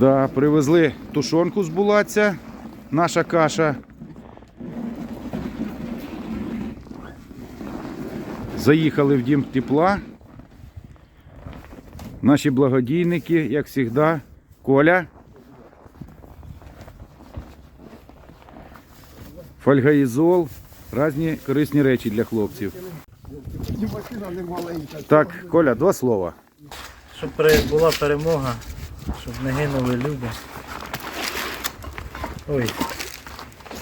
Да, привезли тушонку з булаця, наша каша. Заїхали в дім тепла. Наші благодійники, як завжди, Коля. Фольгаізол, різні корисні речі для хлопців. Так, Коля, два слова. Щоб була перемога, щоб не гинули люди. Ой,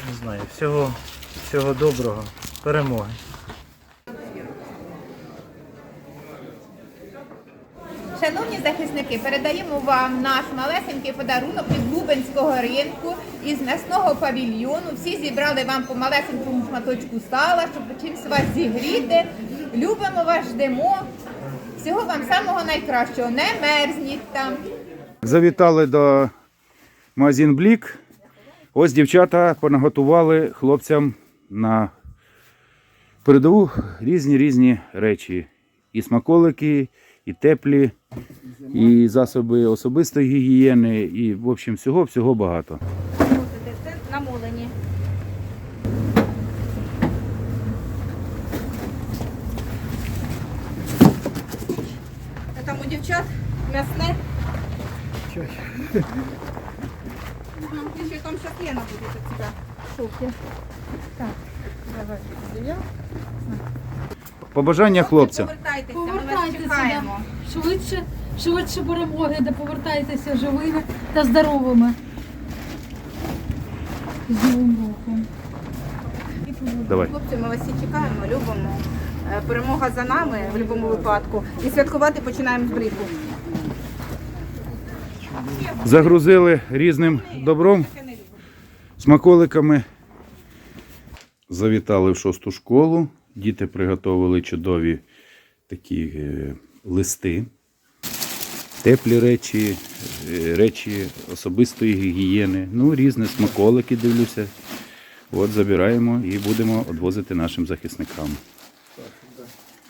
не знаю, всього, всього доброго, перемоги. Шановні захисники, передаємо вам наш малесенький подарунок від Лубенського ринку із м'ясного павільйону. Всі зібрали вам по малесенькому шматочку сала, щоб чимось вас зігріти. Любимо вас, ждемо. Всього вам самого найкращого. Не мерзніть там. Завітали до магазин Блік. Ось дівчата понаготували хлопцям на передову різні різні речі. І смаколики, і теплі, і засоби особистої гігієни, і в общем всього всього багато. Намолені. Там у дівчат м'ясне. Ну, Ще там зараз Лена буде у тебе. Шовки. Так, давай. Я? Побажання хлопцям. Повертайтеся, ми вас Повертайтеся чекаємо. да. швидше, швидше перемоги, де повертайтеся живими та здоровими. З Новим роком. Давай. Хлопці, ми вас всі чекаємо, любимо. Е, Перемога за нами в будь-якому випадку. І святкувати починаємо з бріку. Загрузили різним добром, смаколиками. Завітали в шосту школу. Діти приготували чудові такі е, листи, теплі речі, е, речі особистої гігієни. Ну, різні смаколики дивлюся. От забираємо і будемо відвозити нашим захисникам.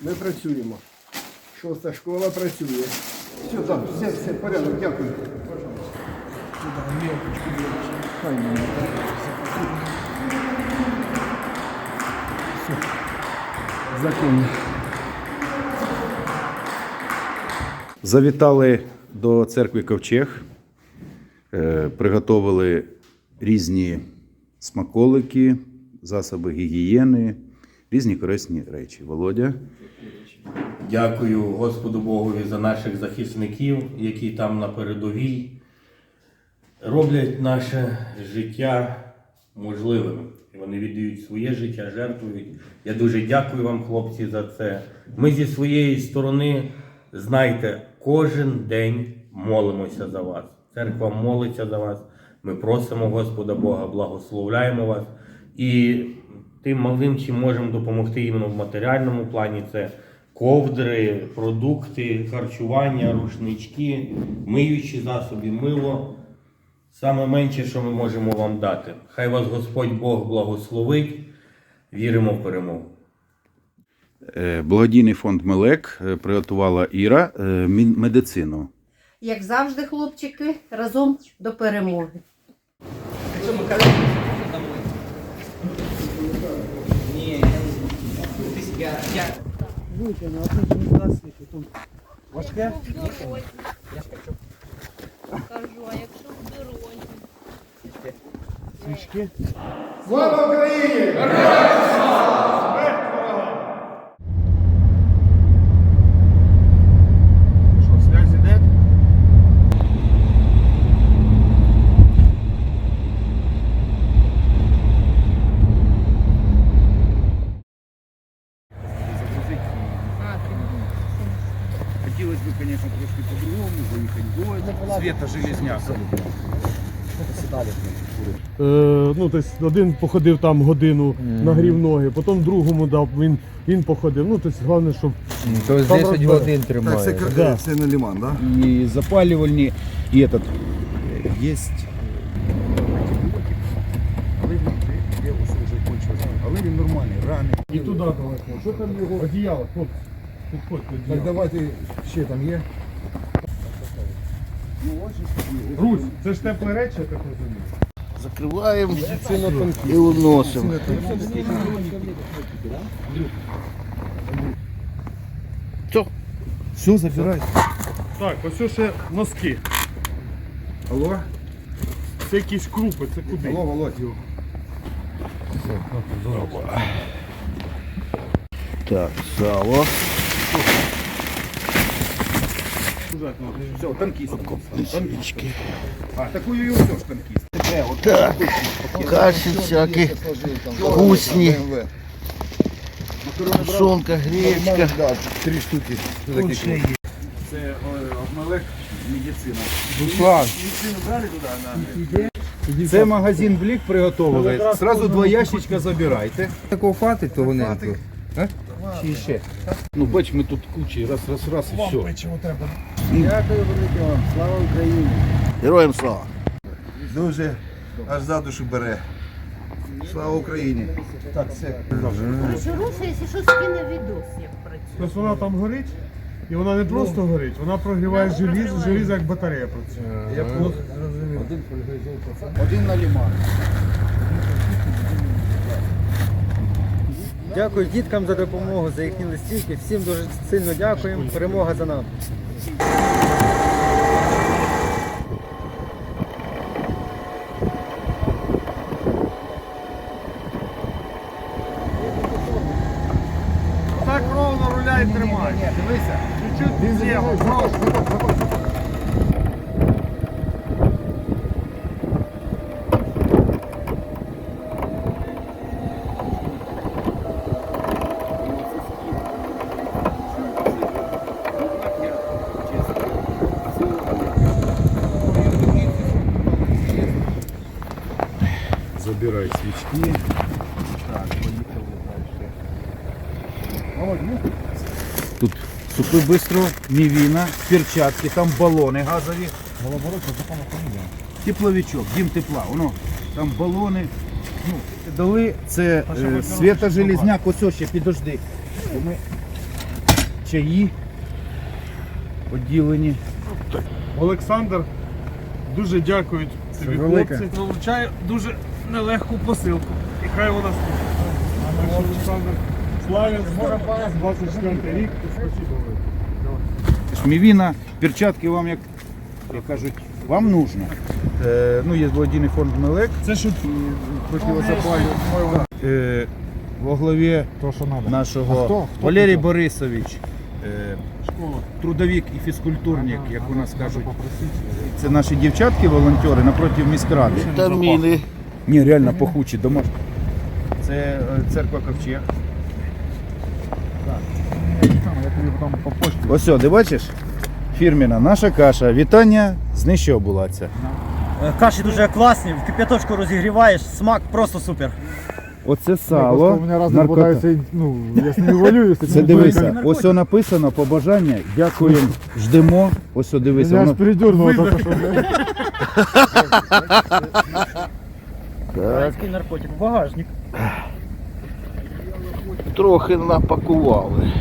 Ми працюємо. Шоста школа працює. Все, так, все, все, порядок, дякую. Хай мені. Все. Законно. Завітали до церкви Ковчег, е, приготовили різні смаколики, засоби гігієни, різні корисні речі. Володя. Дякую Господу Богові за наших захисників, які там на передовій роблять наше життя можливим. Вони віддають своє життя, жертвують. Я дуже дякую вам, хлопці, за це. Ми зі своєї сторони, знайте, кожен день молимося за вас. Церква молиться за вас. Ми просимо Господа Бога, благословляємо вас. І тим малим, чим можемо допомогти іменно в матеріальному плані, це ковдри, продукти, харчування, рушнички, миючі засоби, мило. Саме менше, що ми можемо вам дати. Хай вас Господь Бог благословить. Віримо в перемогу. Е, Благодійний фонд Мелек е, приготувала Іра е, медицину. Як завжди, хлопчики, разом до перемоги. Слава Україні! Хотілося б, звісно, трошки по-другому заїхати. Света Железняк. Е, ну, тобто один походив там годину, нагрів ноги, потім другому дав, він, він походив. Ну, тобто, головне, щоб То Там 10 розбере. годин Так, тримає. це, кр- Да. це не лиман, так? Да? И запаливальні, и этот э, есть. Але він вже кончилось. Але він нормальний, рани. і туди. Що там його одіяло, хлопці? Так давайте ще там є. Русь, це ж теплі речі, я так розумію. Закриваємо і уносимо. Все, забирай. Так, ось ще носки. Алло? Це якісь крупи, це куди? Алло, Володь. Так, сало. Все, танкіст. Танкістки. А, такою і все ж танкіст. Так, каші всякі вкусні. Тушонка, гречка. Три штуки. Це обмелек медицина. Руслан. Це магазин Блік приготовили. Сразу два ящичка забирайте. Такого хватить того ненько. Чи ще? Ну, бач, ми тут кучі, раз, раз, раз і все. Дякую велике вам. Слава Україні. Героям слава. Дуже аж за душу бере. Слава Україні! Так, все. Руся, якщо що, скине відос, як працює. Тобто вона там горить, і вона не просто горить, вона прогріває желізо, желізо як батарея працює. Я просто Один на ліман. Дякую діткам за допомогу, за їхні листівки. Всім дуже сильно дякуємо. Перемога за нами. Так ровно руля і тримай. Дивися. Чуть-чуть зліва. Забирай свічки. Тут супи бистро, мівіна, перчатки, там балони газові. Тепловичок, дім тепла. Воно, там балони. Ну, дали це е, Свята Железняк, ось ще підожди. Бо Ми чаї відділені. Олександр, дуже дякую тобі, хлопці. Вручаю дуже нелегку посилку. І хай вона служить. Олександр, славі, 24 рік. Спасибо. Мівіна, перчатки вам, як, як кажуть, вам нужно. Е, ну, є благодійний фонд Мелек. Це що противозапалювальний. Е, во главі нашого Валерій Борисович, е, трудовик і фізкультурник, як у нас кажуть. Це наші дівчатки, волонтери напроти міськради. Вітаміни. Ні, реально пахучі, домашні. Це е, церква Ковчег. Ось, ти бачиш? Фірміна, наша каша. Вітання з нижчого була ця. Каші дуже класні, в кип'яточку розігріваєш, смак просто супер. Оце сало. наркота. ну, я з ними валююсь. Це дивися, ось о написано побажання. Дякуємо, ждемо. Ось о дивися. Воно... передернув. Український наркотик, багажник. Трохи напакували.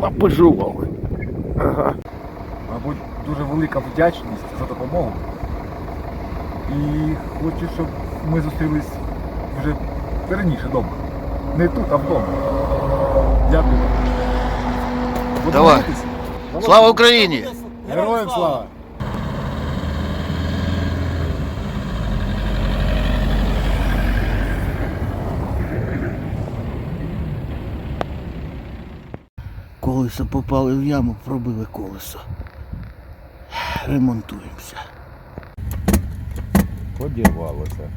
Напожували. Мабуть, дуже велика вдячність за допомогу. І хочу, щоб ми зустрілись вже раніше вдома. Не тут, а вдома. Дякую. Давай. Слава Україні! Героям слава! Колесо попали в яму, пробили колесо. Ремонтуємося. Подірвалося.